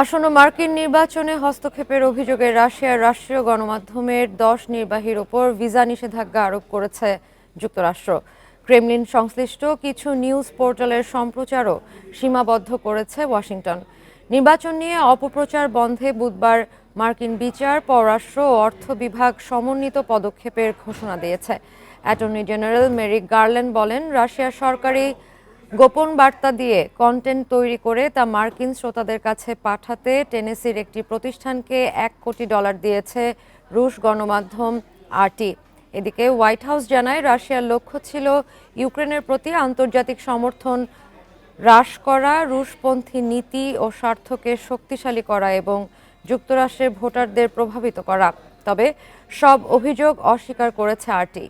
আসন্ন মার্কিন নির্বাচনে হস্তক্ষেপের অভিযোগে রাশিয়ার রাষ্ট্রীয় গণমাধ্যমের দশ নির্বাহীর ওপর ভিসা নিষেধাজ্ঞা আরোপ করেছে যুক্তরাষ্ট্র। ক্রেমলিন সংশ্লিষ্ট কিছু নিউজ পোর্টালের সম্প্রচারও সীমাবদ্ধ করেছে ওয়াশিংটন। নির্বাচন নিয়ে অপপ্রচার বন্ধে বুধবার মার্কিন বিচার, পররাষ্ট্র ও অর্থ বিভাগ সমন্বিত পদক্ষেপের ঘোষণা দিয়েছে। অ্যাটর্নি জেনারেল মেরিক গার্ল্যান্ড বলেন, রাশিয়ার সরকারি গোপন বার্তা দিয়ে কন্টেন্ট তৈরি করে তা মার্কিন শ্রোতাদের কাছে পাঠাতে টেনেসির একটি প্রতিষ্ঠানকে এক কোটি ডলার দিয়েছে রুশ গণমাধ্যম আরটি। এদিকে হোয়াইট হাউস জানায়, রাশিয়ার লক্ষ্য ছিল ইউক্রেনের প্রতি আন্তর্জাতিক সমর্থন হ্রাস করা, রুশপন্থী নীতি ও স্বার্থকে শক্তিশালী করা এবং যুক্তরাষ্ট্রের ভোটারদের প্রভাবিত করা। তবে সব অভিযোগ অস্বীকার করেছে আরটি।